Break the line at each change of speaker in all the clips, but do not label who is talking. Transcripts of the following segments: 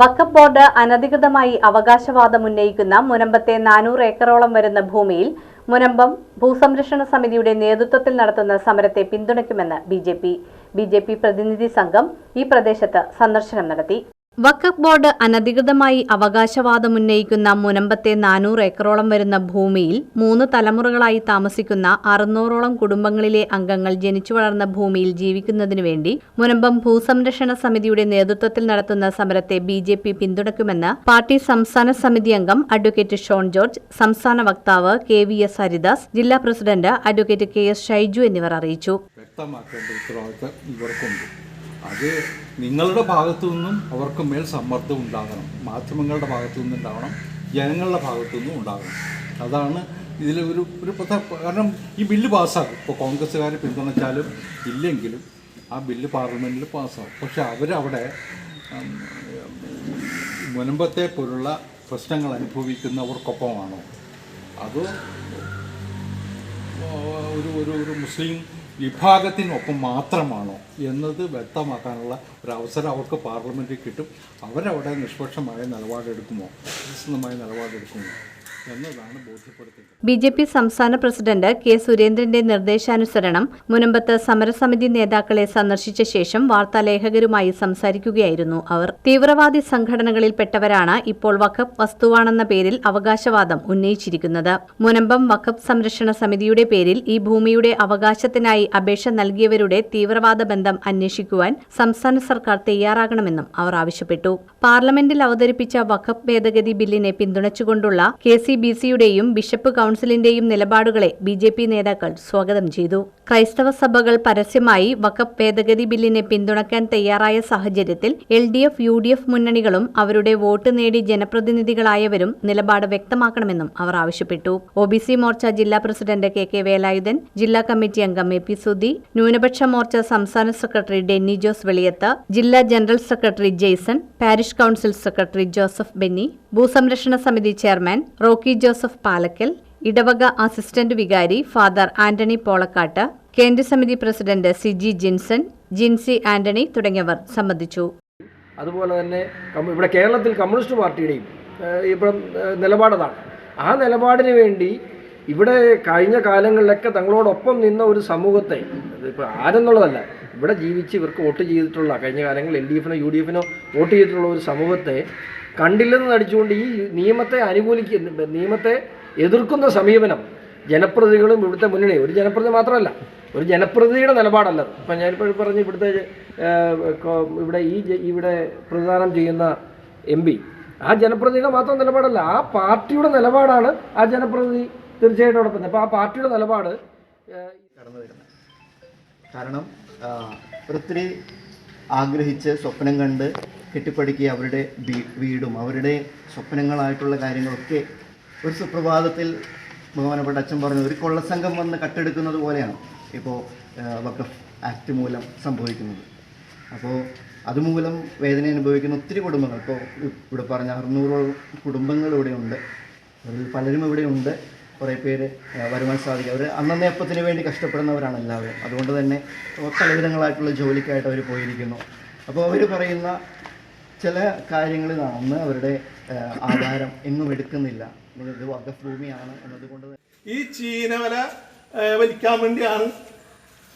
വഖഫ് board അനധികൃതമായി അവകാശവാദം ഉന്നയിക്കുന്ന മുനമ്പത്തെ നാനൂറ് ഏക്കറോളം വരുന്ന ഭൂമിയിൽ മുനമ്പം ഭൂസംരക്ഷണ സമിതിയുടെ നേതൃത്വത്തിൽ നടത്തുന്ന സമരത്തെ പിന്തുണയ്ക്കുമെന്ന് B J P. B J P പ്രതിനിധി സംഘം ഈ പ്രദേശത്ത് സന്ദർശനം നടത്തി. വഖഫ് ബോർഡ് അനധികൃതമായി അവകാശവാദം ഉന്നയിക്കുന്ന മുനമ്പത്തെ നാനൂറ് ഏക്കറോളം വരുന്ന ഭൂമിയിൽ മൂന്ന് തലമുറകളായി താമസിക്കുന്ന അറുന്നൂറോളം കുടുംബങ്ങളിലെ അംഗങ്ങൾ ജനിച്ചു വളർന്ന ഭൂമിയിൽ ജീവിക്കുന്നതിനു വേണ്ടി മുനമ്പം ഭൂസംരക്ഷണ സമിതിയുടെ നേതൃത്വത്തിൽ നടത്തുന്ന സമരത്തെ ബി ജെ പി പിന്തുണയ്ക്കുമെന്ന് പാർട്ടി സംസ്ഥാന സമിതി അംഗം അഡ്വക്കേറ്റ് ഷോൺ ജോർജ് സംസ്ഥാന വക്താവ് കെ വി എസ് ഹരിദാസ് ജില്ലാ president advocate K S Shaiju എന്നിവർ അറിയിച്ചു.
അത് നിങ്ങളുടെ ഭാഗത്തു നിന്നും അവർക്ക് മേൽ സമ്മർദ്ദം ഉണ്ടാകണം. മാധ്യമങ്ങളുടെ ഭാഗത്തു നിന്നും ഉണ്ടാവണം. ജനങ്ങളുടെ ഭാഗത്തു നിന്നും ഉണ്ടാകണം. അതാണ് ഇതിൽ ഒരു ഒരു കാരണം ഈ ബില്ല് പാസ്സാകും. ഇപ്പോൾ കോൺഗ്രസ്സുകാർ പിന്തുണച്ചാലും ഇല്ലെങ്കിലും ആ ബില്ല് പാർലമെന്റിൽ പാസ്സാകും. പക്ഷെ അവരവിടെ മുനമ്പത്തെ പോലുള്ള പ്രശ്നങ്ങൾ അനുഭവിക്കുന്നവർക്കൊപ്പമാണോ? അതോ ഒരു ഒരു ഒരു മുസ്ലിം വിഭാഗത്തിനൊപ്പം മാത്രമാണോ എന്നത് വ്യക്തമാക്കാനുള്ള ഒരു അവസരം അവർക്ക് പാർലമെന്റിൽ കിട്ടും. അവരവിടെ നിഷ്പക്ഷമായ നിലപാടെടുക്കുമോ? വിശദമായ നിലപാടെടുക്കുമോ?
ബി ജെ പി സംസ്ഥാന പ്രസിഡന്റ് കെ സുരേന്ദ്രന്റെ നിർദ്ദേശാനുസരണം മുനമ്പത്ത് സമരസമിതി നേതാക്കളെ സന്ദർശിച്ച ശേഷം വാർത്താലേഖകരുമായി സംസാരിക്കുകയായിരുന്നു അവർ. തീവ്രവാദി സംഘടനകളിൽപ്പെട്ടവരാണ് ഇപ്പോൾ വഖഫ് വസ്തുവാണെന്ന പേരിൽ അവകാശവാദം ഉന്നയിച്ചിരിക്കുന്നത്. മുനമ്പം വഖഫ് സംരക്ഷണ സമിതിയുടെ പേരിൽ ഈ ഭൂമിയുടെ അവകാശത്തിനായി അപേക്ഷ നൽകിയവരുടെ തീവ്രവാദ ബന്ധം അന്വേഷിക്കുവാൻ സംസ്ഥാന സർക്കാർ തയ്യാറാകണമെന്നും അവർ ആവശ്യപ്പെട്ടു. പാർലമെന്റിൽ അവതരിപ്പിച്ച വഖഫ് ഭേദഗതി ബില്ലിനെ പിന്തുണച്ചുകൊണ്ടുള്ള കെ സി ബി സിയുടെയും ബിഷപ്പ് കൌൺസിലിന്റെയും നിലപാടുകളെ ബി ജെ പി നേതാക്കൾ സ്വാഗതം ചെയ്തു. ക്രൈസ്തവ സഭകൾ പരസ്യമായി വഖഫ് ഭേദഗതി ബില്ലിനെ പിന്തുണയ്ക്കാൻ തയ്യാറായ സാഹചര്യത്തിൽ L D F U D F മുന്നണികളും അവരുടെ വോട്ട് നേടി ജനപ്രതിനിധികളായവരും നിലപാട് വ്യക്തമാക്കണമെന്നും അവർ ആവശ്യപ്പെട്ടു. ഒ ബി സി മോർച്ച ജില്ലാ പ്രസിഡന്റ് കെ കെ വേലായുധൻ ജില്ലാ കമ്മിറ്റി അംഗം എ പി സുധി ന്യൂനപക്ഷ മോർച്ച സംസ്ഥാന സെക്രട്ടറി ഡെന്നി ജോസ് വെളിയത്ത് ജില്ലാ general secretary Jaison parish council secretary Joseph Benny ഭൂസംരക്ഷണ സമിതി ചെയർമാൻ റോക്കി ജോസഫ് പാലക്കൽ ഇടവക അസിസ്റ്റന്റ് വികാരി ഫാദർ ആന്റണി പോളക്കാട്ട് കേന്ദ്രസമിതി പ്രസിഡന്റ് സിജി ജിൻസൺ ജിൻസി ആന്റണി തുടങ്ങിയവർ സംബന്ധിച്ചു.
അതുപോലെ തന്നെ ഇവിടെ കേരളത്തിൽ കമ്മ്യൂണിസ്റ്റ് പാർട്ടിയുടെയും ഇപ്പം നിലപാടതാണ്. ആ നിലപാടിന് വേണ്ടി ഇവിടെ കഴിഞ്ഞ കാലങ്ങളിലൊക്കെ തങ്ങളോടൊപ്പം നിന്ന ഒരു സമൂഹത്തെ ഇപ്പോൾ ആരെന്നുള്ളതല്ല ഇവിടെ ജീവിച്ച് ഇവർക്ക് വോട്ട് ചെയ്തിട്ടുള്ള കഴിഞ്ഞ കാലങ്ങളിൽ എൽ ഡി എഫിനോ യു ഡി എഫിനോ വോട്ട് ചെയ്തിട്ടുള്ള ഒരു സമൂഹത്തെ കണ്ടില്ലെന്ന് നടിച്ചുകൊണ്ട് ഈ നിയമത്തെ അനുകൂലിക്കുന്ന നിയമത്തെ എതിർക്കുന്ന സമീപനം ജനപ്രതികളും ഇവിടുത്തെ മുന്നണി ഒരു ജനപ്രതി മാത്രമല്ല ഒരു ജനപ്രതിയുടെ നിലപാടല്ല. ഇപ്പം ഞാനിപ്പോൾ പറഞ്ഞ് ഇവിടുത്തെ ഇവിടെ ഈ ഇവിടെ പ്രതിദാനം ചെയ്യുന്ന എം പി ആ ജനപ്രതിയുടെ മാത്രം നിലപാടല്ല ആ പാർട്ടിയുടെ നിലപാടാണ് ആ ജനപ്രതി തീർച്ചയായിട്ടും അവിടെ അപ്പോൾ ആ പാർട്ടിയുടെ നിലപാട്
കടന്നു വരുന്നത്. കാരണം ഒത്തിരി ആഗ്രഹിച്ച് സ്വപ്നം കണ്ട് കെട്ടിപ്പടുക്കിയ അവരുടെ വീടും അവരുടെ സ്വപ്നങ്ങളായിട്ടുള്ള കാര്യങ്ങളൊക്കെ ഒരു സുപ്രഭാതത്തിൽ ബഹുമാനപ്പെട്ട അച്ഛൻ പറഞ്ഞു ഒരു കൊള്ളസംഘം വന്ന് കട്ടെടുക്കുന്നത് പോലെയാണ് ഇപ്പോൾ വക്കഫ് ആക്ട് മൂലം സംഭവിക്കുന്നത്. അപ്പോൾ അതുമൂലം വേദന അനുഭവിക്കുന്ന ഒത്തിരി കുടുംബങ്ങൾ ഇപ്പോൾ ഇവിടെ പറഞ്ഞ അറുന്നൂറോളം കുടുംബങ്ങൾ ഇവിടെയുണ്ട്. അതിൽ പലരും ഇവിടെയുണ്ട്. കുറേ പേര് വരുമാൻ സാധിക്കും. അവർ അന്നന്നേ അന്നേപ്പത്തിന് വേണ്ടി കഷ്ടപ്പെടുന്നവരാണ് എല്ലാവരും. അതുകൊണ്ട് തന്നെ പലവിധങ്ങളായിട്ടുള്ള ജോലിക്കായിട്ട് അവർ പോയിരിക്കുന്നു. അപ്പോൾ അവർ പറയുന്ന ചില കാര്യങ്ങൾ അന്ന് അവരുടെ ആധാരം എങ്ങും എടുക്കുന്നില്ല. ഇത് എന്നതുകൊണ്ട്
ഈ ചീനവല വലിക്കാൻ വേണ്ടിയാണ്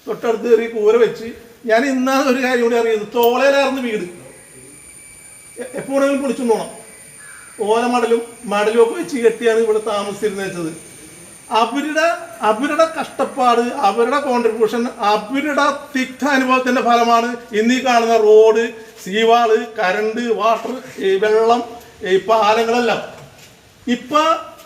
തൊട്ടടുത്ത് കയറി കൂര വെച്ച് ഞാൻ ഇന്നാണ് ഒരു കാര്യം കൂടി അറിയുന്നത്. തോളയിലായിരുന്നു വീട്. എപ്പോഴെങ്കിലും പൊളിച്ചു പോകണം ഓല മടലും ഒക്കെ വെച്ച് കെട്ടിയാണ് ഇവിടെ താമസിച്ചിരുന്നത് വെച്ചത്. അവരുടെ അവരുടെ കഷ്ടപ്പാട് അവരുടെ കോൺട്രിബ്യൂഷൻ അവരുടെ തിക്ത അനുഭവത്തിന്റെ ഫലമാണ് ഇന്നീ കാണുന്ന റോഡ് സീവാൾ കരണ്ട് വാട്ടർ ഈ വെള്ളം ഈ പാലങ്ങളെല്ലാം. ഇപ്പൊ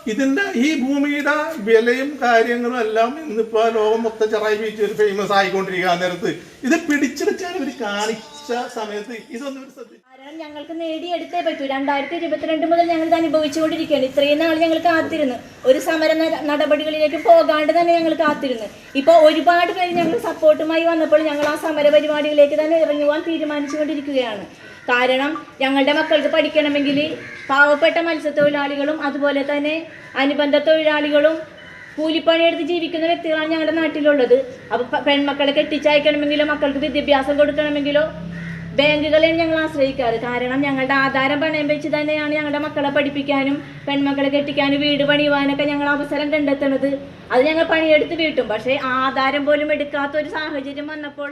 ഇതിന്റെ ഈ ഭൂമിയുടെ വിലയും കാര്യങ്ങളും എല്ലാം ഇന്നിപ്പോ ലോകം മൊത്തം ചെറായി ബീച്ച് ഒരു ഫേമസ് ആയിക്കൊണ്ടിരിക്കുക നേരത്ത് ഇത് പിടിച്ചെടുക്കാൻ ഇവർ കാണിച്ച സമയത്ത് ഇതൊന്നും
കാരണം ഞങ്ങൾക്ക് നേടിയെടുത്തേ പറ്റൂ. രണ്ടായിരത്തി ഇരുപത്തിരണ്ട് മുതൽ ഞങ്ങൾ ഇത് അനുഭവിച്ചുകൊണ്ടിരിക്കുകയാണ്. ഇത്രയും നാൾ ഞങ്ങൾ കാത്തിരുന്നു. ഒരു സമര നടപടികളിലേക്ക് പോകാണ്ട് തന്നെ ഞങ്ങൾ കാത്തിരുന്നു. ഇപ്പോൾ ഒരുപാട് പേര് ഞങ്ങൾ സപ്പോർട്ടുമായി വന്നപ്പോൾ ഞങ്ങൾ ആ സമര പരിപാടികളിലേക്ക് തന്നെ ഇറങ്ങുവാൻ തീരുമാനിച്ചുകൊണ്ടിരിക്കുകയാണ്. കാരണം ഞങ്ങളുടെ മക്കൾക്ക് പഠിക്കണമെങ്കിൽ പാവപ്പെട്ട മത്സ്യത്തൊഴിലാളികളും അതുപോലെ തന്നെ അനുബന്ധ തൊഴിലാളികളും കൂലിപ്പണിയെടുത്ത് ജീവിക്കുന്ന വ്യക്തികളാണ് ഞങ്ങളുടെ നാട്ടിലുള്ളത്. അപ്പോൾ പെൺമക്കളെ കെട്ടിച്ചയക്കണമെങ്കിലോ മക്കൾക്ക് വിദ്യാഭ്യാസം കൊടുക്കണമെങ്കിലോ ബാങ്കുകളെയാണ് ഞങ്ങൾ ആശ്രയിക്കാറ്. കാരണം ഞങ്ങളുടെ ആധാരം പണയം വെച്ച് തന്നെയാണ് ഞങ്ങളുടെ മക്കളെ പഠിപ്പിക്കാനും പെൺമക്കളെ കെട്ടിക്കാനും വീട് പണിയുവാനൊക്കെ ഞങ്ങൾ അവസരം കണ്ടെത്തുന്നത് അത് ഞങ്ങൾ പണിയെടുത്ത് വീട്ടും. പക്ഷേ ആധാരം പോലും എടുക്കാത്ത ഒരു സാഹചര്യം വന്നപ്പോൾ